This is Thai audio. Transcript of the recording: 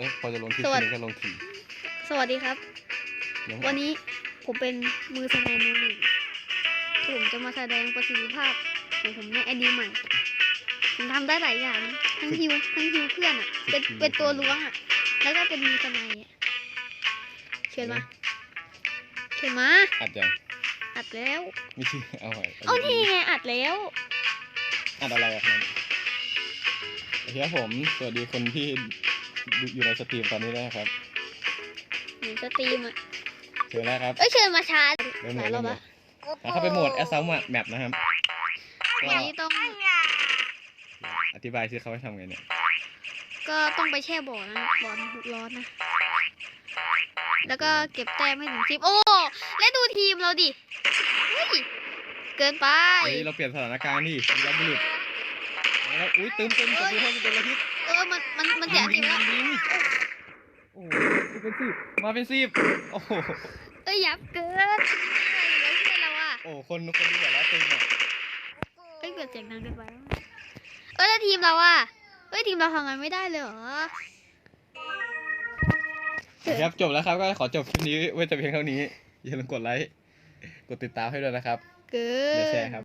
แล้วพอจะลงทีสวัสดี นี้ก็ลงทีสวัสดีครับ เดี๋ยววันนี้ผมเป็นมือแสดงมือหนึ่งผมจะมาแสดงประสิทธิภาพของผมในไอดีใหม่ ผมทำได้หลายอย่างนะทั้งฮิวทั้งฮิวเพื่อนอะ เป็นเป็นตัวล้วงอะ แล้วก็เป็นมือสไนด์อะเชิญมาเชิญมา อัดยังอัดแล้ว ไม่ใช่เอาไว้เอานี่ไงอัดแล้ว อัดอะไรอะครับโอเคครับผม สวัสดีคนที่ดู อยู่ในสตรีมตอนนี้ด้วยนะครับหนูสตรีมอะเชิญแล้วครับเอ้ยเชิญมาช้าเริ่มหเลลายยรเริ่อมบเลละยแล้วเข้าไปโหมด Assault Map นะครับวันนี้ต้องอธิบายสิเขาให้ทำไงเนี่ยก็ต้องไปแช่บ่อนะบ่อร้อนนะ แล้วก็เก็บแต้มให้ถึงสิบโอ้ แล้วดูทีมเราดิเฮ้ยเกินไป เฮ้ยเราเปลี่ยนสถานการณ์ดิเราบุรุษแล้วอุ้ยตึมตึมจะดูให้เป็นอาทิตย์เออมันมันมันจะทีมแล้วยิงโอ้โหเป็นสิบมาเป็นสิบโอ้โหเอ้ยยับเกินอะไรอยู่แล้วเพื่อนเราอะโอ้คนคนดูแบบว่าตึงอะเอ้ยเกิดเสียงดังเกินไปแล้วเอ้ยแล้วทีมเราอะเอ้ยทีมเราทำงานไม่ได้เลยเหรอครับจบแล้วครับก็ขอจบคลิปนี้ไว้แต่เพียงเท่านี้อย่าลืมกดไลค์กดติดตามให้ด้วยนะครับ เกิเดี๋ยวแชนร์ครับ